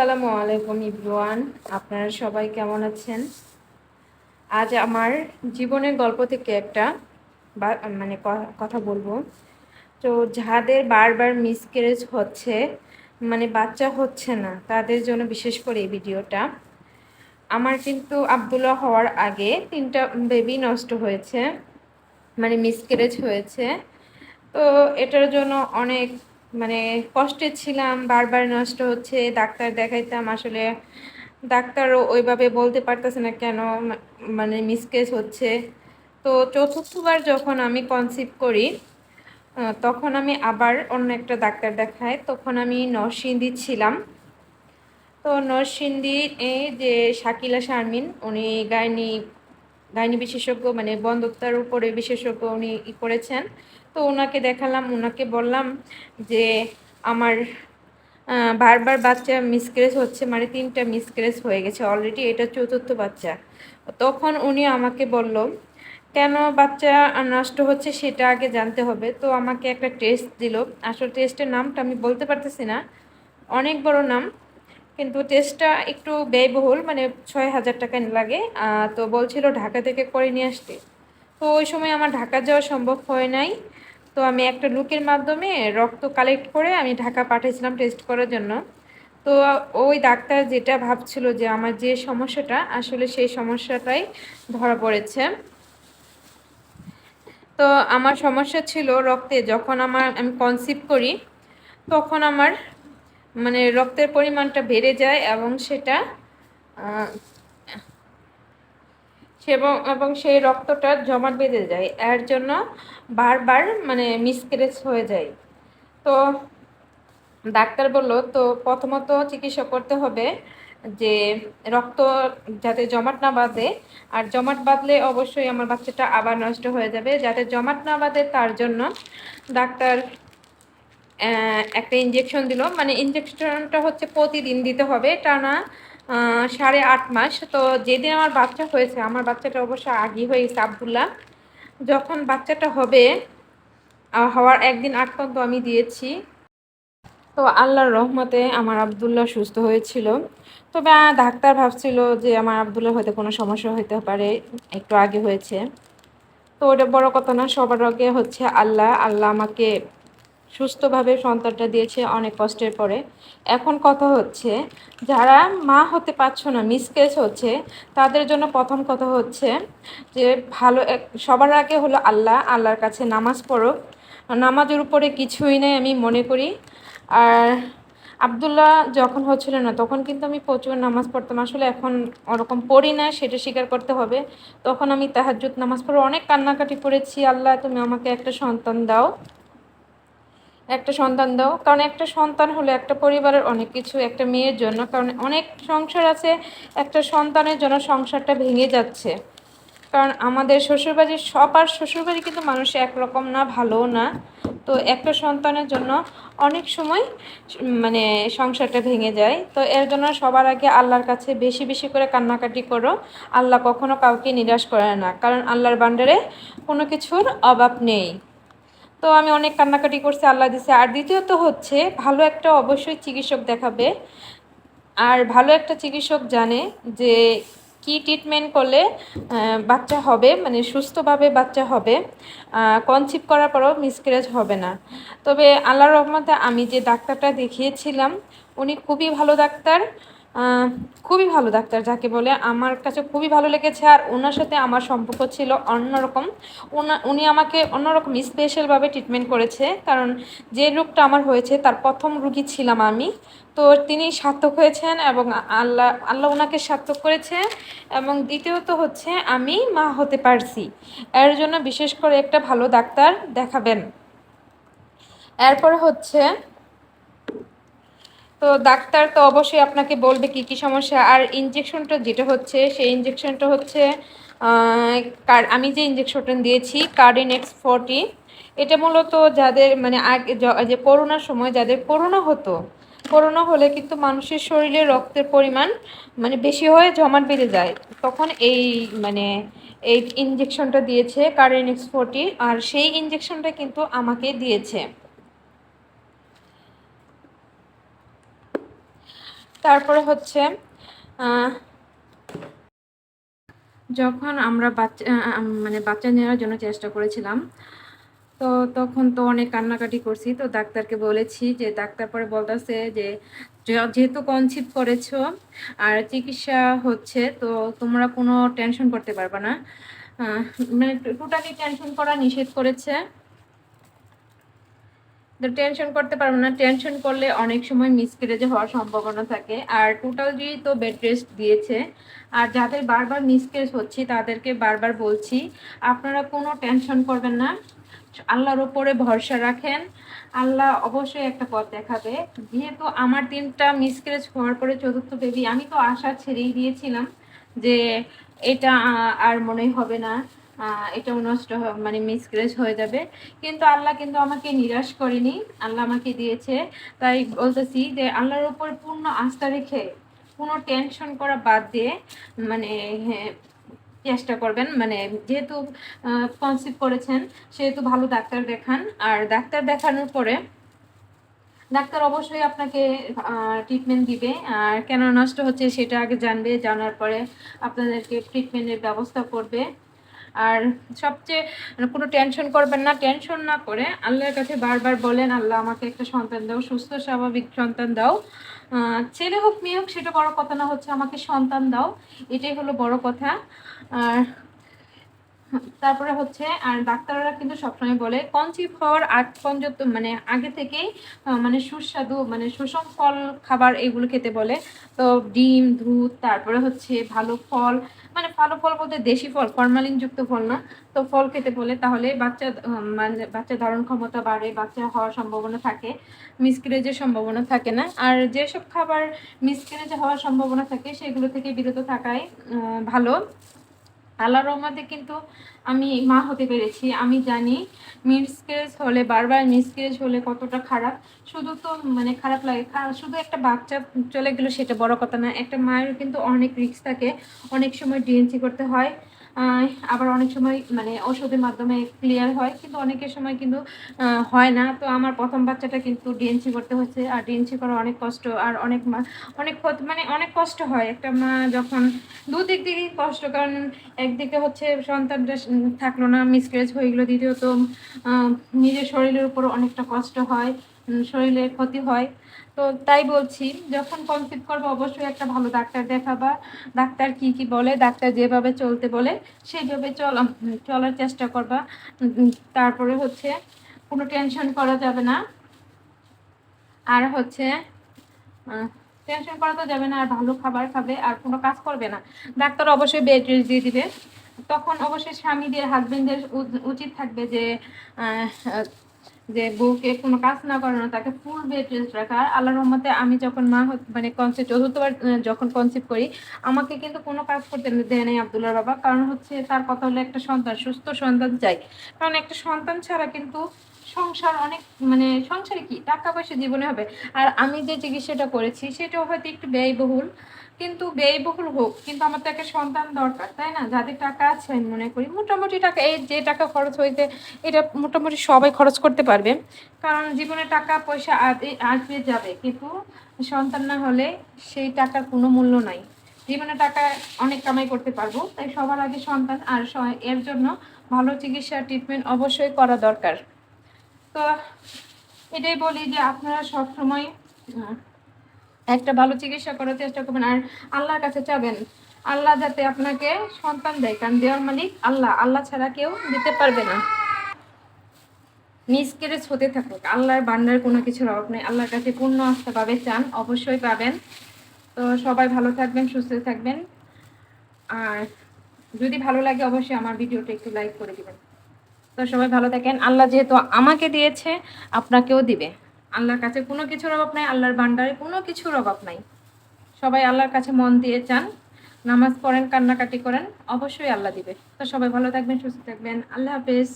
আসসালামু আলাইকুম ইব্রুয়ান। আপনারা সবাই কেমন আছেন? আজ আমার জীবনের গল্প থেকে একটা মানে কথা বলব। তো যাদের বারবার মিসক্যারেজ হচ্ছে মানে বাচ্চা হচ্ছে না, তাদের জন্য বিশেষ করে এই ভিডিওটা। আমার কিন্তু আবদুল্লাহ হওয়ার আগে তিনটা বেবি নষ্ট হয়েছে মানে মিসক্যারেজ হয়েছে। তো এটার জন্য অনেক মানে কষ্টে ছিলাম, বারবার নষ্ট হচ্ছে, ডাক্তার দেখাইতাম, আসলে ডাক্তারও ওইভাবে বলতে পারতেছে না কেন মানে মিসকেস হচ্ছে। তো চতুর্থবার যখন আমি কনসিভ করি তখন আমি আবার অন্য একটা ডাক্তার দেখাই, তখন আমি নরসিংদী ছিলাম। তো নরসিংদী এই যে শাকিলা শারমিন, উনি গাইনি গাইনি বিশেষজ্ঞ মানে বন্ধত্বার উপরে বিশেষজ্ঞ উনি ই করেছেন। তো ওনাকে দেখালাম, ওনাকে বললাম যে আমার বারবার বাচ্চা মিসক্রেস হচ্ছে মানে তিনটা মিসক্রেস হয়ে গেছে অলরেডি এটা চতুর্থ বাচ্চা। তখন উনি আমাকে বলল, কেন বাচ্চা নষ্ট হচ্ছে সেটা আগে জানতে হবে। তো আমাকে একটা টেস্ট দিল। আসলে টেস্টের নামটা আমি বলতে পারতেছি না, অনেক বড় নাম, কিন্তু টেস্টটা একটু ব্যয়বহুল মানে ছয় হাজার টাকা লাগে তো বলছিল ঢাকা থেকে করে নিয়ে আসতে। তো ওই সময় আমার ঢাকা যাওয়া সম্ভব হয় নাই। তো আমি একটা লুকের মাধ্যমে রক্ত কালেক্ট করে আমি ঢাকা পাঠিয়েছিলাম টেস্ট করার জন্য। তো ওই ডাক্তার যেটা ভাবছিল যে আমার যে সমস্যাটা, আসলে সেই সমস্যাটাই ধরা পড়েছে। তো আমার সমস্যা ছিল রক্তে, যখন আমার আমি কনসিভ করি, তখন আমার মানে রক্তের পরিমাণটা বেড়ে যায় এবং সেটা এবং এবং সেই রক্তটা জমাট বেঁধে যায়। এর জন্য বারবার মানে মিসক্রেচ হয়ে যায়। তো ডাক্তার বলল, তো প্রথমত চিকিৎসা করতে হবে যে রক্ত যাতে জমাট না বাঁধে, আর জমাট বাঁধলে অবশ্যই আমার বাচ্চাটা আবার নষ্ট হয়ে যাবে। যাতে জমাট না বাঁধে, তার জন্য ডাক্তার একটা ইঞ্জেকশন দিল। মানে ইঞ্জেকশনটা হচ্ছে প্রতিদিন দিতে হবে। টানা সাড়ে আট মাস। তো যেদিন আমার বাচ্চা হয়েছে, আমার বাচ্চাটা অবশ্য আগেই হয়েছে আবদুল্লাহ। যখন বাচ্চাটা হবে হওয়ার একদিন আগ পর্যন্ত আমি দিয়েছি। তো আল্লাহর রহমতে আমার আবদুল্লাহ সুস্থ হয়েছিল। তবে ডাক্তার ভাবছিল যে আমার আবদুল্লাহ হয়তো কোনো সমস্যা হতে পারে, একটু আগে হয়েছে। তো ওটা বড় কথা না, সবার আগে হচ্ছে আল্লাহ। আল্লাহ আমাকে সুস্থভাবে সন্তানটা দিয়েছে অনেক কষ্টের পরে। এখন কথা হচ্ছে, যারা মা হতে পারছ না মিসকেস হচ্ছে, তাদের জন্য প্রথম কথা হচ্ছে যে, ভালো এক, সবার আগে হলো আল্লাহ, আল্লাহর কাছে নামাজ পড়ো। নামাজের উপরে কিছুই নেই আমি মনে করি। আর আবদুল্লাহ যখন হচ্ছিল না, তখন কিন্তু আমি প্রচুর নামাজ পড়তাম। আসলে এখন ওরকম পড়ি না, সেটা স্বীকার করতে হবে। তখন আমি তাহাজ্জুদ নামাজ পড়ে অনেক কান্নাকাটি করেছি। আল্লাহ, তুমি আমাকে একটা সন্তান দাও। একটা সন্তান দাও। কারণ একটা সন্তান হলো একটা পরিবারের অনেক কিছু, একটা মেয়ের জন্য, কারণ অনেক সংসার আছে, একটা সন্তানের জন্য সংসারটা ভেঙে যাচ্ছে। কারণ আমাদের শ্বশুরবাড়ি সবার শ্বশুরবাড়ি কিন্তু মানুষ একরকম না, ভালোও না। তো একটা সন্তানের জন্য অনেক সময় মানে সংসারটা ভেঙে যায়। তো এর জন্য সবার আগে আল্লাহর কাছে বেশি বেশি করে কান্নাকাটি করো। আল্লাহ কখনো কাউকে নিরাশ করে না। কারণ আল্লাহর বান্ডারে কোনো কিছুর অভাব নেই। তো আমি অনেক কান্নাকাটি করছি, আল্লাহ দিছে। আর দ্বিতীয়ত হচ্ছে, ভালো একটা অবশ্যই চিকিৎসক দেখাবে। আর ভালো একটা চিকিৎসক জানে যে কি ট্রিটমেন্ট করলে বাচ্চা হবে মানে সুস্থভাবে বাচ্চা হবে। কনসিভ করার পরেও মিসক্যারেজ হবে না। তবে আল্লাহর রহমতে আমি যে ডাক্তারটা দেখিয়েছিলাম, উনি খুবই ভালো ডাক্তার। খুবই ভালো ডাক্তার যাকে বলে। আমার কাছে খুবই ভালো লেগেছে আর ওনার সাথে আমার সম্পর্ক ছিল অন্যরকম। ওনা, উনি আমাকে অন্যরকম স্পেশালভাবে ট্রিটমেন্ট করেছে। কারণ যে রোগটা আমার হয়েছে, তার প্রথম রুগী ছিলাম আমি। তো তিনি সার্থক হয়েছেন এবং আল্লাহ আল্লাহ ওনাকে সার্থক করেছে। এবং দ্বিতীয়ত হচ্ছে আমি মা হতে পারছি। এর জন্য বিশেষ করে একটা ভালো ডাক্তার দেখাবেন। এরপর হচ্ছে তো ডাক্তার তো অবশ্যই আপনাকে বলবে কি কি সমস্যা। আর ইনজেকশনটা যেটা হচ্ছে, সেই ইনজেকশনটা হচ্ছে কার আমি যে ইনজেকশনটা দিয়েছি কার্ডিন এক্স ফোরটি এটা মূলত যাদের মানে আগে যে করোনার সময় যাদের করোনা হতো, করোনা হলে কিন্তু মানুষের শরীরে রক্তের পরিমাণ মানে বেশি হয়ে জমাট বেঁধে যায়। তখন এই মানে এই ইনজেকশনটা দিয়েছে কার্ডিন এক্স ফোরটি আর সেই ইনজেকশনটা কিন্তু আমাকে দিয়েছে। তারপরে হচ্ছে যখন আমরা বাচ্চা মানে বাচ্চা নেওয়ার জন্য চেষ্টা করেছিলাম, তো তখন তো অনেক কান্নাকাটি করছি। তো ডাক্তারকে বলেছি যে, ডাক্তার পরে বলতেছে যে যেহেতু কনসিভ করেছ আর চিকিৎসা হচ্ছে, তো তোমরা কোনো টেনশন করতে পারবে না। মানে টোটালি টেনশন করা নিষেধ করেছে। টেনশন করতে পারব না। টেনশন করলে অনেক সময় মিসক্যারেজ হওয়ার সম্ভাবনা থাকে। আর টোটালি তো বেড রেস্ট দিয়েছে, আর যাদের বারবার মিসক্যারেজ হচ্ছে, তাদেরকে বারবার বলছি, আপনারা কোনো টেনশন করবেন না। আল্লাহর ওপরে ভরসা রাখেন। আল্লাহ অবশ্যই একটা পথ দেখাবে। যেহেতু আমার তিনটা মিসক্যারেজ হওয়ার পরে চতুর্থ বেবি আমি তো আশা ছেড়েই দিয়েছিলাম যে এটা আর মনে হবে না। এটাও নষ্ট মানে মিসক্রেজ হয়ে যাবে। কিন্তু আল্লাহ কিন্তু আমাকে নিরাশ করেনি। আল্লাহ আমাকে দিয়েছে। তাই বলতেছি যে আল্লাহর উপর পূর্ণ আস্থা রেখে, কোনো টেনশন করা বাদ দিয়ে মানে চেষ্টা করবেন। মানে যেহেতু কনসিভ করেছেন, সেহেতু ভালো ডাক্তার দেখান। আর ডাক্তার দেখানোর পরে, ডাক্তার অবশ্যই আপনাকে ট্রিটমেন্ট দিবে। আর কেন নষ্ট হচ্ছে সেটা আগে জানবে। জানার পরে আপনাদেরকে ট্রিটমেন্টের ব্যবস্থা করবে। আর সবচেয়ে কোনো টেনশন করবেন না টেনশন না করে আল্লাহর কাছে বারবার বলেন, আল্লাহ আমাকে একটা সন্তান দাও, সুস্থ, স্বাভাবিক সন্তান দাও। ছেলে হোক, মেয়ে হোক, সেটা বড় কথা না, হচ্ছে আমাকে সন্তান দাও, এটাই হলো বড় কথা। আর তারপরে হচ্ছে আর ডাক্তাররা কিন্তু সবসময় বলে কনসিভ হওয়ার আগ পর্যন্ত মানে আগে থেকেই মানে সুস্বাদু মানে সুষম ফল খাবার এগুলো খেতে বলে। তো ডিম দুধ তারপরে হচ্ছে ভালো ফল মানে ভালো ফল বলতে দেশি ফল ফরমালিন যুক্ত ফল না। তো ফল খেতে বলে তাহলে বাচ্চা মানে বাচ্চা ধারণ ক্ষমতা বাড়ে বাচ্চা হওয়ার সম্ভাবনা থাকে মিসক্যারেজের সম্ভাবনা থাকে না। আর যেসব খাবার মিসক্যারেজ হওয়ার সম্ভাবনা থাকে সেগুলো থেকে বিরত আহ, ভালো। আল্লাহ রহমতে কিন্তু আমি মা হতে পেরেছি। আমি জানি মিসকেজ হলে, বারবার মিসকেজ হলে কতটা খারাপ। শুধু তো মানে খারাপ লাগে। শুধু একটা বাচ্চা চলে গেলো সেটা বড় কথা না। একটা মায়ের কিন্তু অনেক রিক্স থাকে। অনেক সময় ডিএনসি করতে হয়। আবার অনেক সময় মানে ওষুধের মাধ্যমে ক্লিয়ার হয়, কিন্তু অনেকের সময় কিন্তু হয় না। তো আমার প্রথম বাচ্চাটা কিন্তু ডিএনসি করতে হচ্ছে, আর ডিএনসি করা অনেক কষ্ট, আর অনেক অনেক মানে অনেক কষ্ট হয়। একটা মা যখন দুদিক দিকেই কষ্ট, কারণ একদিকে হচ্ছে সন্তানটা থাকল না মিসক্যারেজ হয়ে গেলো দ্বিতীয়ত নিজের শরীরের উপর অনেকটা কষ্ট হয়। শরীরে ক্ষতি হয়। তো তাই বলছি, যখন কনসিভ করব, অবশ্যই একটা ভালো ডাক্তার দেখাবা। ডাক্তার কি কি বলে, ডাক্তার যেভাবে চলতে বলে, সেইভাবে চল, চলার চেষ্টা করবা। তারপরে হচ্ছে কোনো টেনশন করা যাবে না। আর হচ্ছে টেনশন করা তো যাবে না, আর ভালো খাবার খাবে, আর কোনো কাজ করবে না। ডাক্তার অবশ্যই বেড রেস্ট দিয়ে দিবে। তখন অবশ্যই স্বামীদের হাজবেন্ডের উচিত থাকবে যে যে বউকে কোনো কাজ না করানো, তাকে ফুল বেড রেস্ট রাখা। আর আল্লাহ রহমতে আমি যখন মা মানে কনসেপ্ট চতুর্থবার যখন কনসেপ্ট করি, আমাকে কিন্তু কোনো কাজ করতে দেয় নাই আবদুল্লার বাবা। কারণ হচ্ছে তার কথা হলো একটা সন্তান, সুস্থ সন্তান চাই। কারণ একটা সন্তান ছাড়া কিন্তু সংসার অনেক মানে সংসারে কি? টাকা পয়সা জীবনে হবে। আর আমি যে চিকিৎসাটা করেছি, সেটাও হয়তো একটু ব্যয়বহুল। কিন্তু ব্যয়বহুল হোক, কিন্তু আমার তো একটা সন্তান দরকার, তাই না? যাদের টাকা আছে, আমি মনে করি মোটামুটি টাকা, এই যে টাকা খরচ হয়েছে, এটা মোটামুটি সবাই খরচ করতে পারবে। কারণ জীবনে টাকা, পয়সা আসবে যাবে? কিন্তু সন্তান না হলে সেই টাকার কোনো মূল্য নাই। জীবনে টাকা অনেক কামাই করতে পারব, তাই সবার আগে সন্তান আর এর জন্য ভালো চিকিৎসা ট্রিটমেন্ট অবশ্যই করা দরকার। তো এটাই বলি যে আপনারা সবসময় আহ, একটা ভালো চিকিৎসা করার চেষ্টা করবেন। আর আল্লাহর কাছে চাবেন আল্লাহ যাতে আপনাকে সন্তান দেয়। কারণ দেওয়ার মালিক আল্লাহ। আল্লাহ ছাড়া কেউ দিতে পারবে না। মিসকেরেজ হতে থাকুক। আল্লাহর বান্ডার কোনো কিছুর অভাব নেই। আল্লাহর কাছে পূর্ণ আস্থা পাবে চান অবশ্যই পাবেন। তো সবাই ভালো থাকবেন সুস্থ থাকবেন। আর যদি ভালো লাগে অবশ্যই আমার ভিডিওটা একটু লাইক করে দিবেন। তো সবাই ভালো থাকেন। আল্লাহ যেহেতু আমাকে দিয়েছে, আপনাকেও দিবে। আল্লাহর কাছে কোনো কিছুর অভাব নাই, আল্লাহর ভান্ডারে কোনো কিছুর অভাব নাই। সবাই আল্লাহর কাছে মন দিয়ে চান, নামাজ পড়েন, কান্নাকাটি করেন, অবশ্যই আল্লাহ দিবে। তো সবাই ভালো থাকবেন, সুস্থ থাকবেন। আল্লাহ হাফেজ।